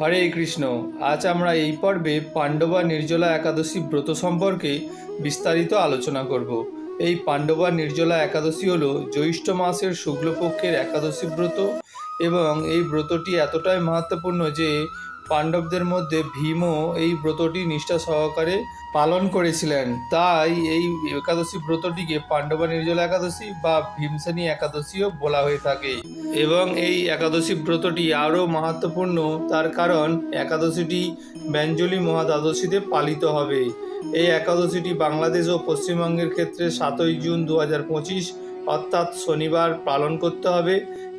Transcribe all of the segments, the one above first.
হরে কৃষ্ণ। আজ আমরা এই পর্বে পাণ্ডবা নির্জলা একাদশী ব্রত সম্পর্কে বিস্তারিত আলোচনা করব। এই পাণ্ডবা নির্জলা একাদশী হল জ্যৈষ্ঠ মাসের শুক্লপক্ষের একাদশী ব্রত এবং এই ব্রতটি এতটাই মাহাত্মপূর্ণ যে পাণ্ডবদের মধ্যে ভীমও এই ব্রতটি নিষ্ঠা সহকারে পালন করেছিলেন। তাই এই একাদশী ব্রতটিকে পাণ্ডবা নির্জলা একাদশী বা ভীমসেনী একাদশীও বলা হয়ে থাকে। এবং এই একাদশী ব্রতটি আরও মাহাত্মপূর্ণ তার কারণ একাদশীটি ব্যঞ্জলি মহাদ্বাদশীতে পালিত হবে। এই একাদশীটি বাংলাদেশ ও পশ্চিমবঙ্গের ক্ষেত্রে সাতই জুন দু হাজার পঁচিশ, অর্থাৎ শনিবার পালন করতে হবে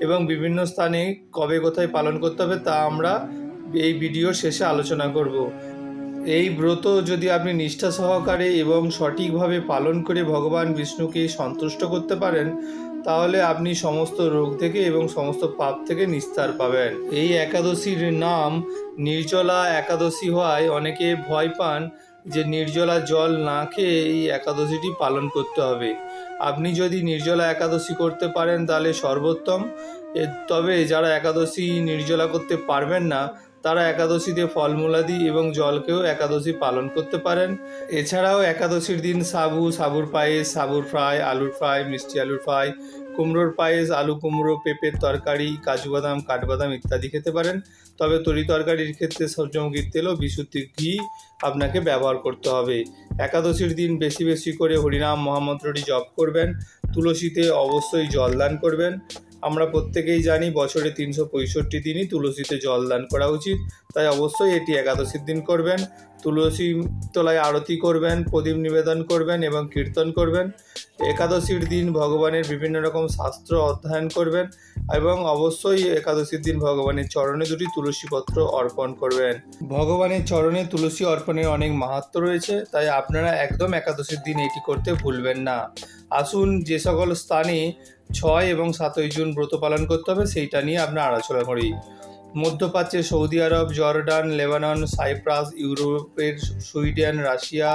এবং বিভিন্ন স্থানে কবে কোথায় পালন করতে হবে তা আমরা এই ভিডিওর শেষে আলোচনা করব। এই ব্রত যদি আপনি নিষ্ঠা সহকারে এবং সঠিকভাবে পালন করে ভগবান বিষ্ণুকে সন্তুষ্ট করতে পারেন, তাহলে আপনি সমস্ত রোগ থেকে এবং সমস্ত পাপ থেকে নিস্তার পাবেন। এই একাদশীর নাম নির্জলা একাদশী হওয়ায় অনেকে ভয় পান যে নির্জলা জল না খেয়ে এই একাদশীটি পালন করতে হবে। আপনি যদি নির্জলা একাদশী করতে পারেন, তাহলে সর্বোত্তম। তবে যারা একাদশী নির্জলা করতে পারবেন না তারা একাদশীতে ফলমূলাদি এবং জলকেও একাদশী পালন করতে পারেন। এছাড়াও একাদশীর দিন সাবু, সাবুর পায়েস, সাবুর ফ্রাই, আলুর ফ্রাই, মিষ্টি আলুর ফ্রাই, কুমড়োর পায়েস, আলু কুমড়ো, পেঁপের তরকারি, কাজু বাদাম, কাঠবাদাম ইত্যাদি খেতে পারেন। তবে তরি তরকারির ক্ষেত্রে সূর্যমুখীর তেল ও বিশুদ্ধি ঘি আপনাকে ব্যবহার করতে হবে। একাদশীর দিন বেশি বেশি করে হরিনাম মহামন্ত্রটি জপ করবেন। তুলসীতে অবশ্যই জলদান করবেন। আমরা প্রত্যেকেই জানি বছরে তিনশো পঁয়ষট্টি দিনই তুলসীতে জল দান করা উচিত। তাই অবশ্যই এটি একাদশীর দিন করবেন। তুলসী তলায় আরতি করবেন, প্রদীপ নিবেদন করবেন এবং কীর্তন করবেন। একাদশীর দিন ভগবানের বিভিন্ন রকম শাস্ত্র অধ্যয়ন করবেন এবং অবশ্যই একাদশীর দিন ভগবানের চরণে দুটি তুলসী পত্র অর্পণ করবেন। ভগবানের চরণে তুলসী অর্পণের অনেক মাহাত্ম রয়েছে, তাই আপনারা একদম একাদশীর দিন এটি করতে ভুলবেন না। আসুন যে সকল স্থানে ছয় এবং সাতই জুন ব্রত পালন করতে হবে, সেইটা নিয়ে আমরা আলোচনা করি। মধ্যপ্রাচ্যে Saudi Arab, Jordan, Lebanon, Cyprus, ইউরোপের সুইডেন, রাশিয়া,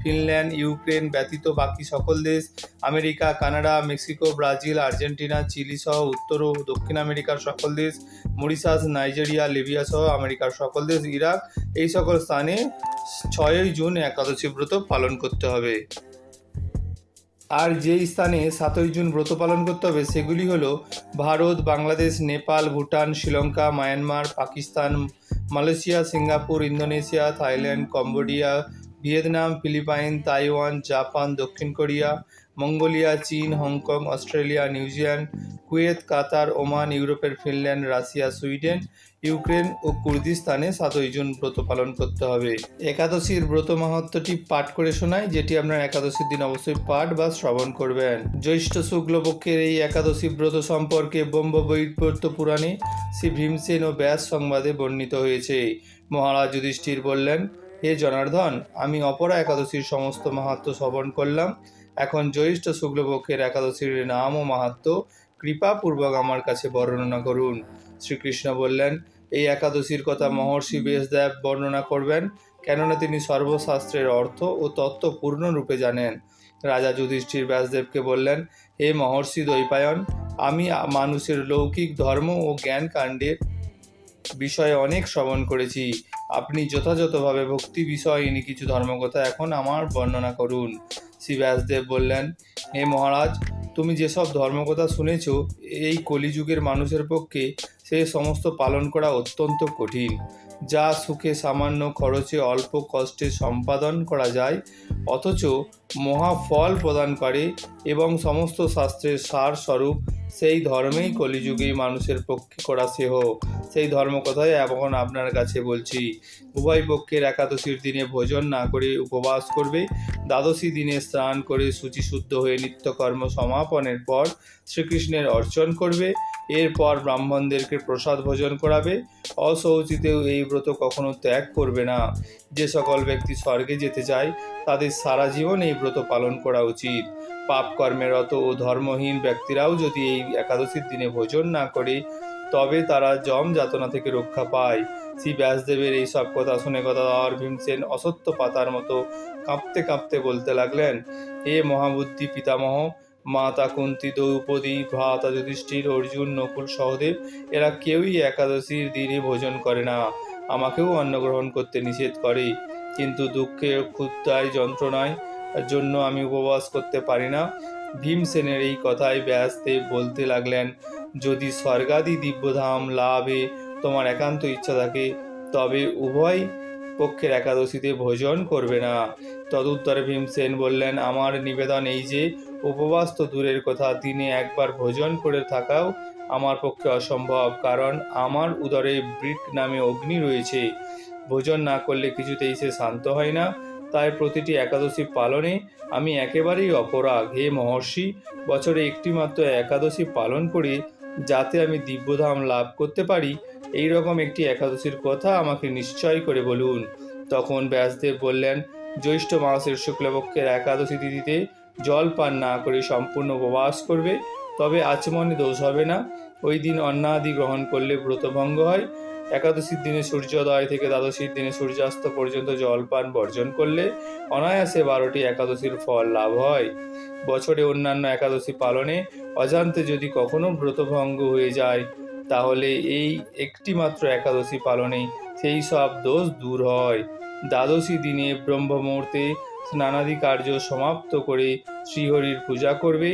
ফিনল্যান্ড, ইউক্রেন ব্যতীত বাকি সকল দেশ, America, Canada, Mexico, Brazil, Argentina, Chile সহ উত্তর ও দক্ষিণ আমেরিকার সকল দেশ, মরিশাস, নাইজেরিয়া, লিবিয়া সহ আমেরিকার সকল দেশ, ইরাক, এই সকল স্থানে ছয়ই জুন একাদশী ব্রত পালন করতে হবে। আর যেই স্থানে সাতই জুন ব্রত পালন করতে হবে, সেগুলি হলো Bharat, Bangladesh, Nepal, Bhutan, Sri Lanka, Myanmar, Pakistan, Malaysia, Singapore, Indonesia, Thailand, Cambodia, Vietnam, Philippines, Taiwan, Japan, দক্ষিণ কোরিয়া মঙ্গোলিয়া, চীন, Hong Kong, Australia New Zealand Kuwait, Qatar, Oman, ইউরোপের ফিনল্যান্ড, রাশিয়া, সুইডেন, ইউক্রেন ও কুর্দিস্তানে সাতই June ব্রত পালন করতে হবে। একাদশীর ব্রত মাহাত্মটি পাঠ করে শোনায় যেটি আপনার একাদশীর দিন অবশ্যই পাঠ বা শ্রবণ করবেন। জ্যৈষ্ঠ শুক্লপক্ষের এই একাদশী ব্রত সম্পর্কে ব্রহ্ম পুরাণে শ্রী ভীমসেন ও ব্যাস সংবাদে বর্ণিত হয়েছে। মহারাজ যুধিষ্ঠির বললেন, হে জনার্দন, আমি অপরা একাদশীর সমস্ত মাহাত্ম শ্রবণ করলাম। এখন জ্যৈষ্ঠ শুক্লপক্ষের একাদশীর নাম ও মাহাত্ম কৃপাপূর্বক আমার কাছে বর্ণনা করুন। শ্রীকৃষ্ণ বললেন, এই একাদশীর কথা মহর্ষি বেশদেব বর্ণনা করবেন, কেননা তিনি সর্বশাস্ত্রের অর্থ ও তত্ত্ব পূর্ণরূপে জানেন। রাজা যুধিষ্ঠির ব্যাসদেবকে বললেন, হে মহর্ষি দ্বৈপায়ন, আমি মানুষের লৌকিক ধর্ম ও জ্ঞান কাণ্ডের বিষয়ে অনেক শ্রবণ করেছি। আপনি যথাযথভাবে ভক্তি বিষয়িনী কিছু ধর্মকথা এখন আমার বর্ণনা করুন। শ্রী ব্যাসদেব বললেন, হে মহারাজ, তুমি যেসব ধর্মকথা শুনেছ, এই কলিযুগের মানুষের পক্ষে সে সমস্ত পালন করা অত্যন্ত কঠিন। যা সুখে সামান্য খরচে অল্প কষ্টে সম্পাদন করা যায়, অথচ মহাফল প্রদান করে এবং সমস্ত শাস্ত্রের সার স্বরূপ সেই ধর্মেই কলিযুগেই মানুষের পক্ষে করা সেহ। সেই ধর্ম কথাই এখন আপনার কাছে বলছি। উভয় পক্ষের একাদশীর দিনে ভোজন না করে উপবাস করবে। দ্বাদশী দিনে স্নান করে শুচিশুদ্ধ হয়ে নিত্যকর্ম সমাপনের পর শ্রীকৃষ্ণের অর্চন করবে। এরপর ব্রাহ্মণদেরকে প্রসাদ ভোজন করাবে। অশৌচিতেও এই ব্রত কখনো ত্যাগ করবে না। যে সকল ব্যক্তি স্বর্গে যেতে চায়, তাদের সারা জীবন এই ব্রত পালন করা উচিত। পাপ কর্মেরত ও ধর্মহীন ব্যক্তিরাও যদি এই একাদশীর দিনে ভোজন না করে, তবে তারা জম যাতনা থেকে রক্ষা পায়। শ্রী ব্যাসদেবের এই সব কথা শুনে কথা আর ভীমসেন অসত্য পাতার মতো কাঁপতে কাঁপতে বলতে লাগলেন, হে মহাবুদ্ধি পিতামহ, মাতা কুন্তি দ্রৌপদী, ভ্রাতা যুধিষ্ঠির, অর্জুন, নকুল, সহদেব, এরা কেউই একাদশীর দিনে ভোজন করে না। আমাকেও অন্ন গ্রহণ করতে নিষেধ করে। কিন্তু দুঃখের ক্ষুদ্রায় যন্ত্রণায় জন্য আমি উপবাস করতে পারি না। ভীমসেনের এই কথায় ব্যাসদেব বলতে লাগলেন, যদি স্বর্গাদি দিব্যধাম লাভে তোমার একান্ত ইচ্ছা থাকে, তবে উভয় পক্ষের একাদশীতে ভোজন করবে না। তদুত্তরে ভীমসেন বললেন, আমার নিবেদন এই যে, উপবাস তো দূরের কথা, দিনে একবার ভোজন করে থাকাও আমার পক্ষে অসম্ভব, কারণ আমার উদরে বৃক নামে অগ্নি রয়েছে। ভোজন না করলে কিছুতেই সে শান্ত হয় না। তাই প্রতিটি একাদশী পালনে আমি একেবারেই অপরাগ। হে মহর্ষি, বছরে একটি মাত্র একাদশী পালন করি যাতে আমি দিব্যধাম লাভ করতে পারি এই রকম একটি একাদশীর কথা আমাকে নিশ্চয় করে বলুন। তখন ব্যাসদেব বললেন, জ্যৈষ্ঠ মাসের শুক্লপক্ষের একাদশী তিথিতে জল পান না করে সম্পূর্ণ উপবাস করবে, তবে আচমনে দোষ হবে না। ওই দিন অন্নাদি গ্রহণ করলে ব্রতভঙ্গ হয় একাদশীর দিনে সূর্যোদয় থেকে দ্বাদশীর দিনে সূর্যাস্ত পর্যন্ত জলপান বর্জন করলে অনায়াসে বারোটি একাদশীর ফল লাভ হয়। বছরে অন্যান্য একাদশী পালনে অজান্তে যদি কখনো ব্রতভঙ্গ হয়ে যায়, তাহলে এই একটি মাত্র একাদশী পালনে সেই সব দোষ দূর হয়। দ্বাদশী দিনে ব্রহ্ম মুহূর্তে স্নানাদি কার্য সমাপ্ত করে শ্রীহরির পূজা করবে।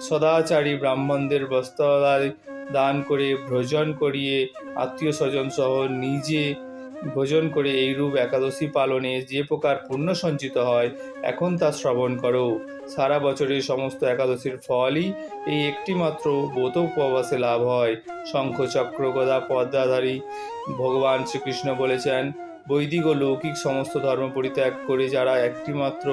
সদাচারী ব্রাহ্মণদের বস্ত্রাদি দান করে, ভোজন করিয়ে আত্মীয় স্বজন সহ নিজে ভোজন করে এইরূপ একাদশী পালনে যে প্রকার পুণ্য সঞ্চিত হয়, এখন তা শ্রবণ করো। সারা বছরের সমস্ত একাদশীর ফলই এই একটি মাত্র ব্রত উপবাসে লাভ হয়। শঙ্খ চক্র, গদা, পদ্মাধারী ভগবান শ্রীকৃষ্ণ বলেছেন, বৈদিক ও লৌকিক সমস্ত ধর্ম পরিত্যাগ করে যারা একটি মাত্র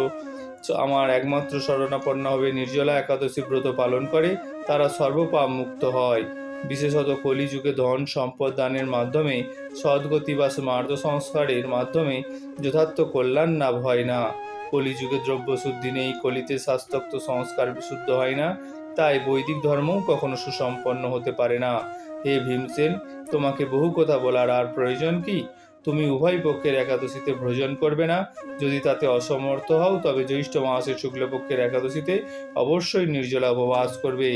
আমার একমাত্র শরণাপন্ন হবে, নির্জলা একাদশী ব্রত পালন করে, তারা সর্বপাপ মুক্ত হয়। বিশেষত কলিযুগে ধন সম্পদ দানের মাধ্যমে, সদ্গতি বা স্মার্ত সংস্কারের মাধ্যমে যথার্থ কল্যাণ লাভ হয় না। কলিযুগে দ্রব্য শুদ্ধি নেই, কলিতে শাস্ত্রোক্ত সংস্কার বিশুদ্ধ হয় না, তাই বৈদিক ধর্মও কখনো সুসম্পন্ন হতে পারে না। হে ভীমসেন, তোমাকে বহু কথা বলার আর প্রয়োজন কি? তুমি উভয় পক্ষের একাদশীতে ভোজন করবে না। যদি তাতে অসমর্থ হও, তবে জ্যৈষ্ঠ মাসের শুক্লপক্ষের একাদশীতে অবশ্যই নির্জলা উপবাস করবে।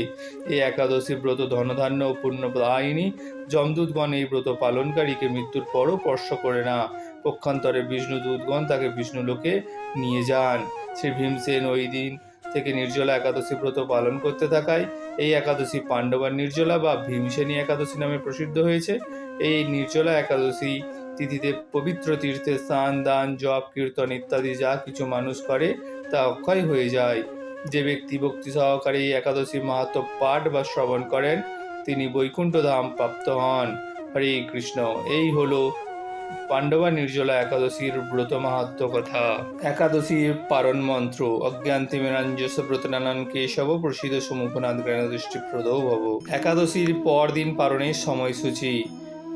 এই একাদশী ব্রত ধনধান্য ও পুণ্যদায়িনী। যমদূতগণ এই ব্রত পালনকারীকে মৃত্যুর পরও স্পর্শ করে না। পক্ষান্তরে বিষ্ণু দূতগণ তাকে বিষ্ণুলোকে নিয়ে যান। শ্রী ভীমসেন ওই দিন থেকে নির্জলা একাদশী ব্রত পালন করতে থাকায়, এই একাদশী পাণ্ডবার নির্জলা বা ভীমসেনী একাদশী নামে প্রসিদ্ধ হয়েছে। এই নির্জলা একাদশী তিথিতে পবিত্র তীর্থে স্নান, দান, জপ, কীর্তন ইত্যাদি যা কিছু মানুষ করে তা অক্ষয় হয়ে যায়। যে ব্যক্তি ভক্তি সহকারে একাদশী মাহাত্ম পাঠ বা শ্রবণ করেন, তিনি বৈকুণ্ঠ ধাম প্রাপ্ত হন। হরে কৃষ্ণ। এই হলো পাণ্ডবা নির্জলা একাদশীর ব্রত মাহাত্ম কথা। একাদশীর পারণ মন্ত্র। অজ্ঞান্তি মেনাঞ্জস ব্রতনানন কেশব প্রসিদ্ধ সমুখনাথ জ্ঞান দৃষ্টিপ্রদ ভব। একাদশীর পরদিন পারণের সময়সূচি।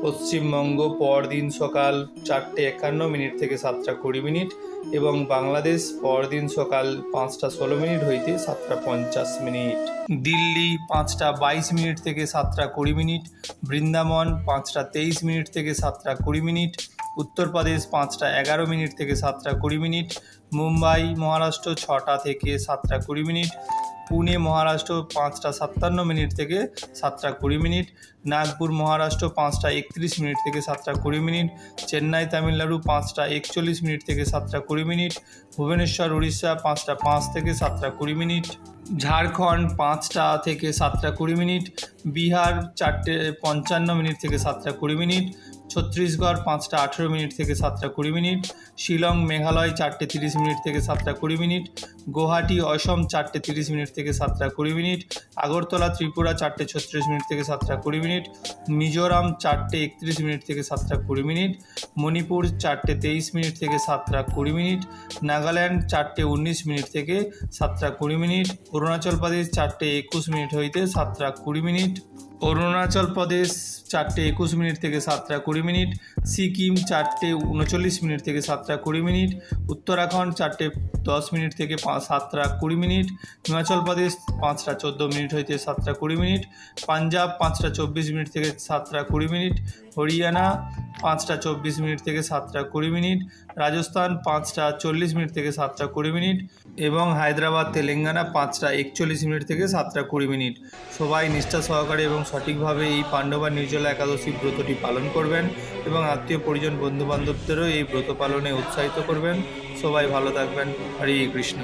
পশ্চিমবঙ্গ পরদিন সকাল চারটে একান্ন মিনিট থেকে সাতটা কুড়ি মিনিট এবং বাংলাদেশ পরদিন সকাল পাঁচটা ষোলো মিনিট হইতে সাতটা পঞ্চাশ মিনিট। দিল্লি পাঁচটা বাইশ মিনিট থেকে সাতটা কুড়ি মিনিট, বৃন্দাবন পাঁচটা তেইশ মিনিট থেকে সাতটা কুড়ি মিনিট, উত্তরপ্রদেশ পাঁচটা এগারো মিনিট থেকে সাতটা কুড়ি মিনিট, মুম্বাই, মহারাষ্ট্র ছটা থেকে সাতটা কুড়ি মিনিট পুনে, মহারাষ্ট্র পাঁচটা সাতান্ন মিনিট থেকে সাতটা কুড়ি মিনিট, নাগপুর, মহারাষ্ট্র পাঁচটা একত্রিশ মিনিট থেকে সাতটা কুড়ি মিনিট, চেন্নাই, তামিলনাড়ু পাঁচটা একচল্লিশ মিনিট থেকে সাতটা কুড়ি মিনিট, ভুবনেশ্বর, উড়িষ্যা পাঁচটা পাঁচ থেকে সাতটা কুড়ি মিনিট, ঝাড়খণ্ড পাঁচটা থেকে সাতটা কুড়ি মিনিট, বিহার চারটে পঞ্চান্ন মিনিট থেকে সাতটা কুড়ি মিনিট ছত্তিশগড় পাঁচটা আঠেরো মিনিট থেকে সাতটা কুড়ি মিনিট, শিলং, মেঘালয় চারটে তিরিশ মিনিট থেকে সাতটা কুড়ি মিনিট, গুয়াহাটি, অসম চারটে তিরিশ মিনিট থেকে সাতটা কুড়ি মিনিট, আগরতলা, ত্রিপুরা চারটে ছত্রিশ মিনিট থেকে সাতটা কুড়ি মিনিট, মিজোরাম চারটে একত্রিশ মিনিট থেকে সাতটা কুড়ি মিনিট, মণিপুর চারটে তেইশ মিনিট থেকে সাতটা কুড়ি মিনিট, নাগাল্যান্ড চারটে উনিশ মিনিট থেকে সাতটা কুড়ি মিনিট, অরুণাচল প্রদেশ চারটে একুশ মিনিট হইতে সাতটা কুড়ি মিনিট। অরুণাচল প্রদেশ চারটে একুশ মিনিট থেকে সাতটা কুড়ি মিনিট, সিকিম চারটে উনচল্লিশ মিনিট থেকে সাতটা কুড়ি মিনিট, উত্তরাখণ্ড চারটে দশ মিনিট থেকে সাতটা কুড়ি মিনিট, হিমাচল প্রদেশ পাঁচটা চোদ্দ মিনিট হইতে সাতটা কুড়ি মিনিট, পাঞ্জাব পাঁচটা চব্বিশ মিনিট থেকে সাতটা কুড়ি মিনিট হরিয়ানা, পাঁচটা চব্বিশ মিনিট থেকে সাতটা কুড়ি মিনিট, রাজস্থান পাঁচটা চল্লিশ মিনিট থেকে সাতটা কুড়ি মিনিট এবং হায়দ্রাবাদ, তেলেঙ্গানা পাঁচটা একচল্লিশ মিনিট থেকে সাতটা কুড়ি মিনিট। সবাই নিষ্ঠা সহকারে এবং সঠিকভাবে এই পাণ্ডবা নির্জলা একাদশী ব্রতটি পালন করবেন এবং আত্মীয় পরিজন বন্ধু বান্ধবদেরও এই ব্রত পালনে উৎসাহিত করবেন। সবাই ভালো থাকবেন। হরে কৃষ্ণ।